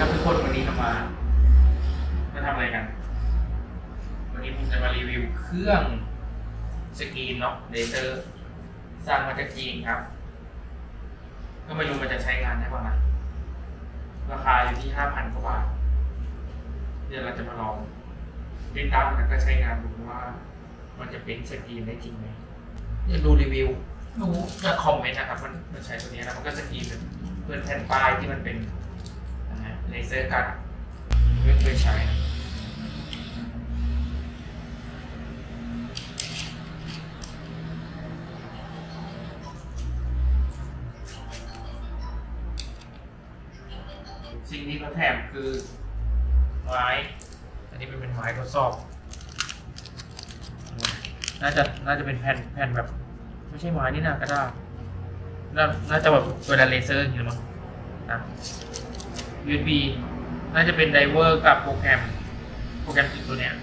ครับทุกคนวันนี้เรามามาทำอะไรกัน วันนี้ผมจะมารีวิวเครื่องสกรีนเนาะเลเซอร์สร้างมาจากจีนครับ ก็ไม่รู้มันจะใช้งานได้ป่ะนะราคาอยู่ที่ห้าพันกว่าบาท เดี๋ยวเราจะมาลองติดตั้งแล้วก็ใช้งานดูว่า มันจะเป็นสกรีนได้จริงไหมเดี๋ยวดูรีวิวดูจากคอมเมนต์นะครับ มันมันใช้ตัวนี้นะมันก็สกรีนเป็นเพื่อนแผ่นป้ายที่มันเป็นนะฮะ เลเซอร์กัดไม่เคยใช้สิ่งที่เขาแถมคือไม้อันนี้เป็นไม้ทดสอบ น่าจะน่าจะเป็นแผ่นแผ่นแบบ ไม่ใช่ไม้นี่นะก็ได้น่าน่าจะแบบเวลาเลเซอร์อย่างเงี้ยเนาะนะ USB น่าจะเป็นไดเวอร์กับโปรแกรม โปรแกรมติดตัวเนี้ย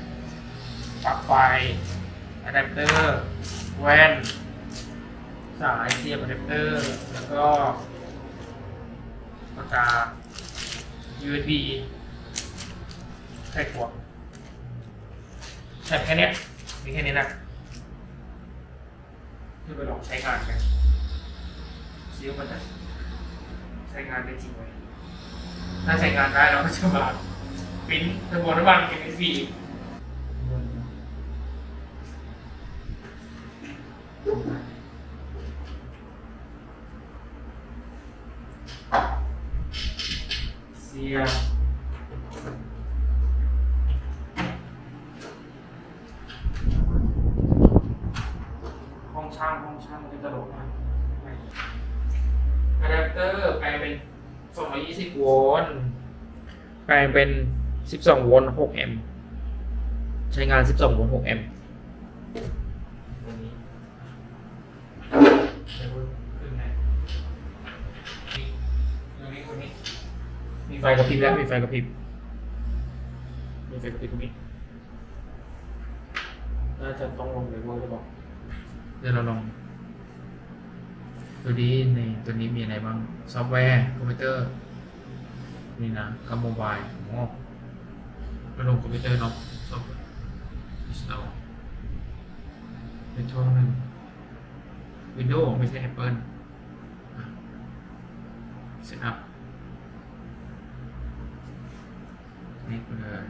ปลั๊กไฟอะแดปเตอร์แว่น สายเสียบอะแดปเตอร์ แล้วก็ปากกา USB ใส่ขวดใส่แค่เนี้ยมีแค่นี้นะเพื่อไปลองใช้งานกันซิว่ามันจะใช้งานได้จริงไหม ถ้าใช้งานได้เราก็จะมาปิ้นกระบวนการเป็นฟรีเสียห้องช่างห้องช่างมันจะโหลดมาอะแดปเตอร์แปลเป็น 220 โวลต์แปลงเป็น 12 โวลต์ 6 แอมป์ ใช้งาน 12 โวลต์ 6 แอมป์ตัวนี้เดี๋ยวขึ้นไหนนี่ตัวนี้ตัวนี้มีไฟกระพริบแล้ว มีไฟกระพริบ มีไฟกระพริบตรงนี้ น่าจะต้องลงเลยว่าจะบอก เดี๋ยวเราลอง ดูดีในตัวนี้มีอะไรบ้าง ซอฟต์แวร์คอมพิวเตอร์ นี่นะกับโมบายอ๋อมาลงคอมพิวเตอร์เนาะซอฟต์แวร์ดิจิตอลเป็นช่วงหนึ่ง Windows ไม่ใช่ Apple เซตอัพนี่เลย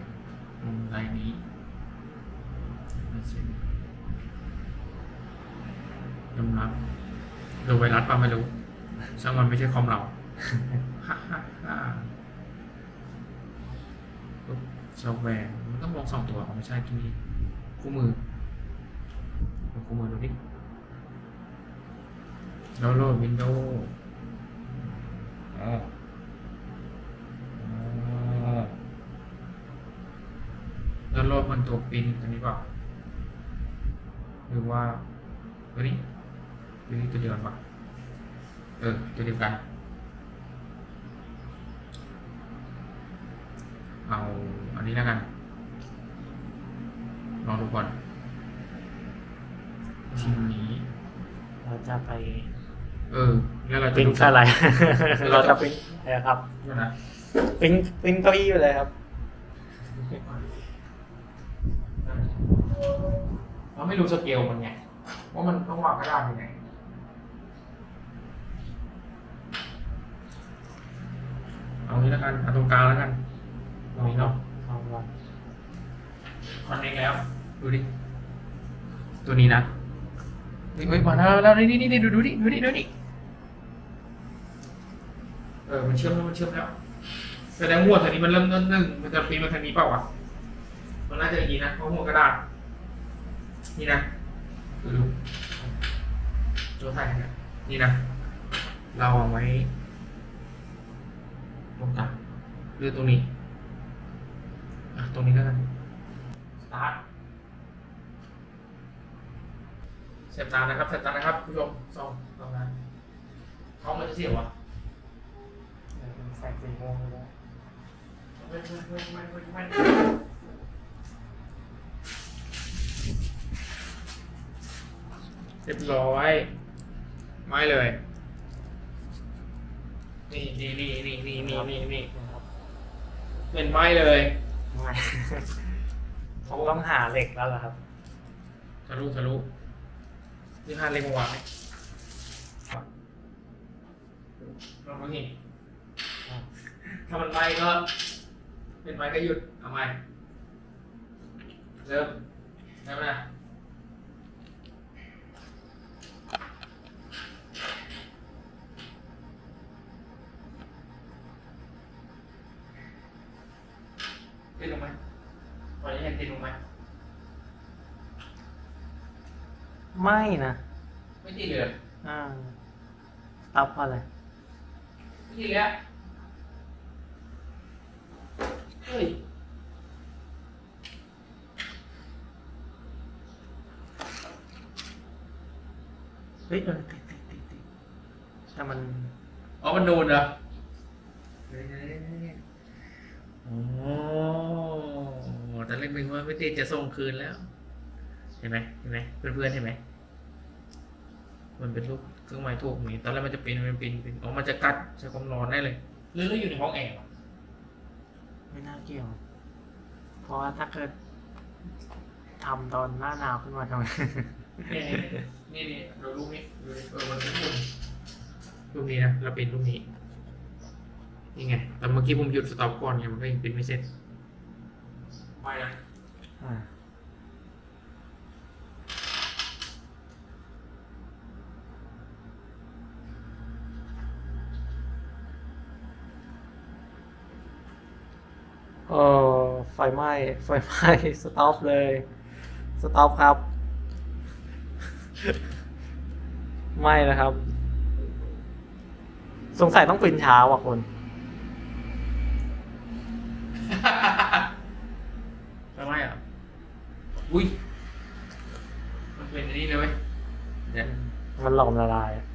ลงไลน์นี้ไม่ใช่ยอมรับ ดูไวรัสป่ะไม่รู้ช่างมันไม่ใช่คอมเราฮ่าฮ่าฮ่าปุ๊บซอฟต์แวร์มันต้องลงสองตัวเอาไม่ใช่ที่นี่คู่มือคู่มือดูดิดาวน์โหลดวินโดว์อ๋ออ๋อดาวน์โหลดมันตัวปินอันนี้เปล่าหรือว่าตัวนี้ ตัวนี้ตัวเดียวกันปะเออ ตัวเดียวกัน เอาอันนี้แล้วกัน ลองดูก่อนชิ้นนี้ เราจะไป เออ แล้วเราจะปิ้งดูอะไร เราจะปิ้งนะครับ เดี๋ยวนะปิ้งปิ้งเก้าอี้ไปเลยครับ เราไม่รู้สเกลมันไง ว่ามันต้องวางกระดาษยังไง เอานี้แล้วกันเอาตรงกลางแล้วกันตรงนี้เนาะลองลองคอนเนคแล้ว ดูดิ ตัวนี้นะเฮ้ยเฮ้ยมาแล้วแล้วนี่นี่นี่ดูดูดิดูดิดูดิเออมันเชื่อมแล้วมันเชื่อมแล้วแสดงว่าหัวตัวนี้มันเริ่มต้นหนึ่งมันจะปีนมาทางนี้เปล่าวะมันน่าจะอย่างนี้นะเพราะหัวกระดาษนี่นะดูดูตัวถ่ายนะนี่นะเราเอาไว้ ตรงกลางหรือตรงนี้อะตรงนี้แล้วกันสตาร์ทเสียบตานะครับเสียบตานะครับผู้ชมสองสองนะท้องมันจะเสียวอะใส่สีม่วงเลยเว้ยเว้ยเว้ยเว้ยเว้ยเว้ยเรียบร้อย ไม่เลย นี่นี่นี่นี่นี่นี่นี่นี่นะครับเป็นไม้เลยไม่ผมต้องหาเหล็กแล้วล่ะครับทะลุทะลุนี่พาเล็งมาวางไหมลองดูนี่ถ้ามันไปก็ เป็นไปก็หยุดเอาใหม่เริ่มได้ไหมนะติดลงไหมปล่อยให้ติดลงไหม ไม่นะไม่ติดเลยอ่าตับอะไรไม่ติดเลยอะเฮ้ยเฮ้ยเออติดติดติดติดแต่มันอ๋อมันโดนเหรอโอ้แต่เล่นเป็นว่าไม่ติดจะส่งคืนแล้ว เห็นไหมเห็นไหมเพื่อนๆเห็นไหม มันเป็นรูปเครื่องหมายถูกนี่ตอนแรกมันจะเป็นมันเป็นเป็นอ๋อมันจะกัดใช้ความร้อนได้เลยหรือเราอยู่ในห้องแอร์วะไม่น่าเกี่ยว เพราะว่าถ้าเกิดทำตอนหน้าหนาวขึ้นมาทำไมนี่นี่นี่เรารูปนี้ดูดิเออมันเป็นรูปรูปนี้นะเราเป็นรูปนี้นี่ไงแต่เมื่อกี้ผมหยุดสต็อปก่อนไงมันก็ยังเป็นไม่เสร็จไม่นะอ่า เออไฟไหม้ไฟไหม้สต็อปเลยสต็อปครับไม่นะครับ สงสัยต้องปินเช้าอะคนทำไมอะ อุ้ย มันเป็นอันนี้เลยเว้ยเดี๋ยวมันหลอมละลายอะ